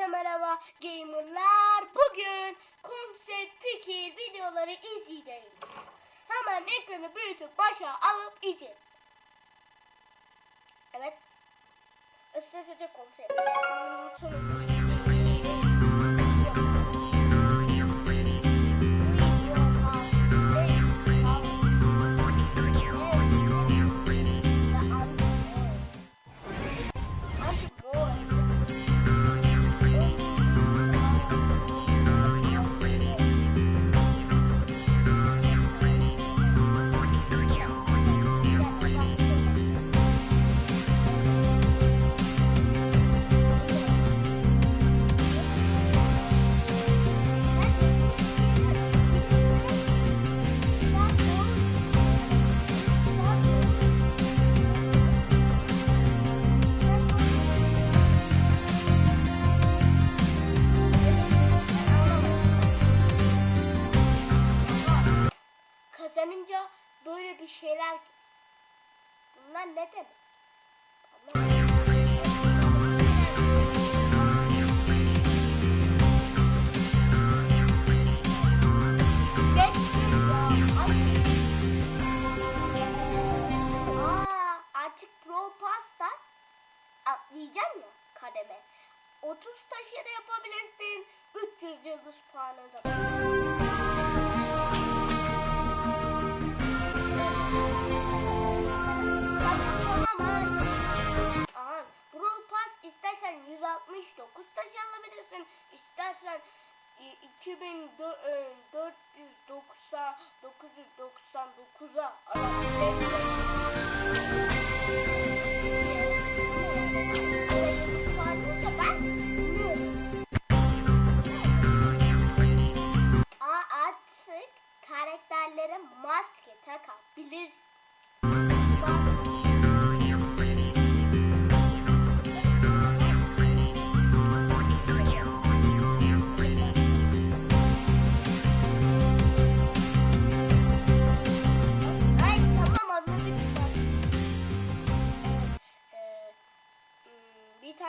Hepinize merhaba gamerlar. Bugün konsept fikir videoları izleyeceğiz. Hemen ekranı büyütüp başa alıp izleyin. Evet. Isıtıcı konsept. Kazanınca böyle bir şeyler Bunlar ne demek? Aa, artık Pro Pass'ta atlayacaksın ya kademe. 30 taşı da yapabilirsin. 300 yıldız puanı da. 999'a alabilirsin. Aa, artık karakterlere maske takabilirsin.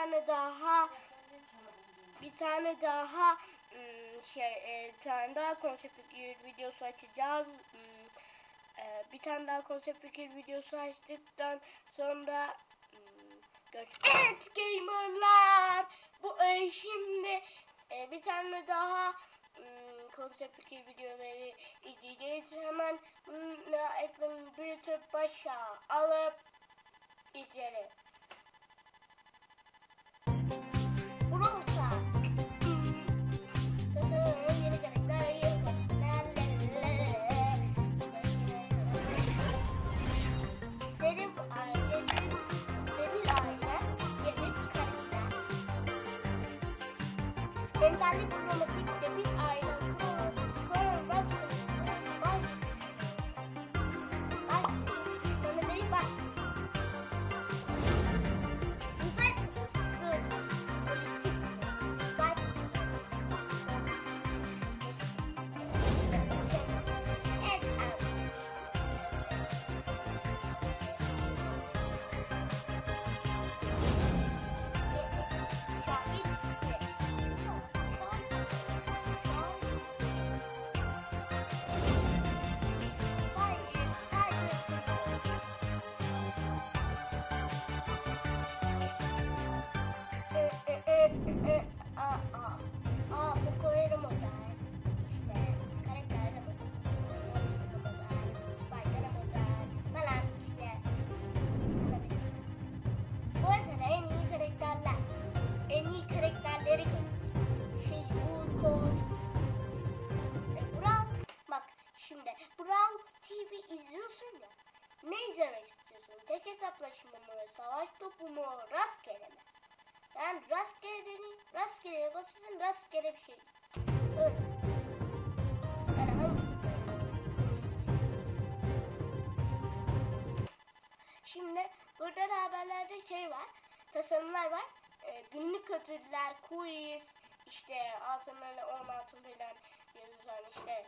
Tane daha bir tane daha hmm, şey e, bir tane daha konsept fikir videosu açacağız. E, bir tane daha konsept fikir videosu açtıktan sonra hmm, görüşürüz. Evet gamerlar. Bu e, şimdi bir tane daha hmm, konsept fikir videoları izleyeceğiz. Hemen hmm, ekranı büyütüp başa alıp izleyelim. 人家都不那么。Mı, savaş topu mu, rastgele mi? Yani rastgele dediğin, rastgele basıyorsun, rastgele bir şey. Öyle. Şimdi burada da haberlerde şey var, tasarımlar var. Ee, günlük ödüller, quiz, işte altınlarına 10 altın falan yazılan işte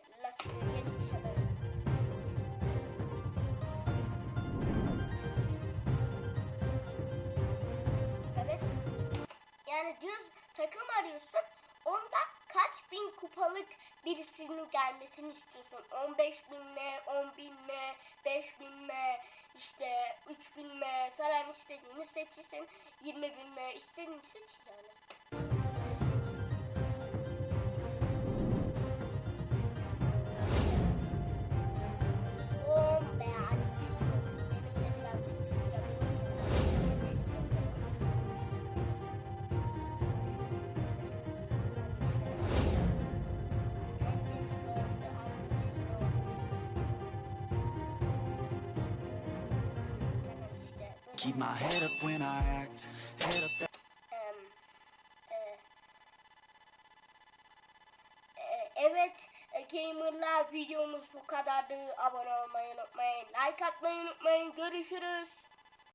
arıyorsun. Onda kaç bin kupalık birisinin gelmesini istiyorsun. 15 bin mi, 10 bin mi, 5 bin mi, işte 3 bin mi falan istediğini seçirsin. 20 bin mi istediğini seç yani. Keep my head up when I act. Head up that. E, e, Evet e, gamerlar videomuz bu kadardı. Abone olmayı unutmayın. Like atmayı unutmayın. Görüşürüz.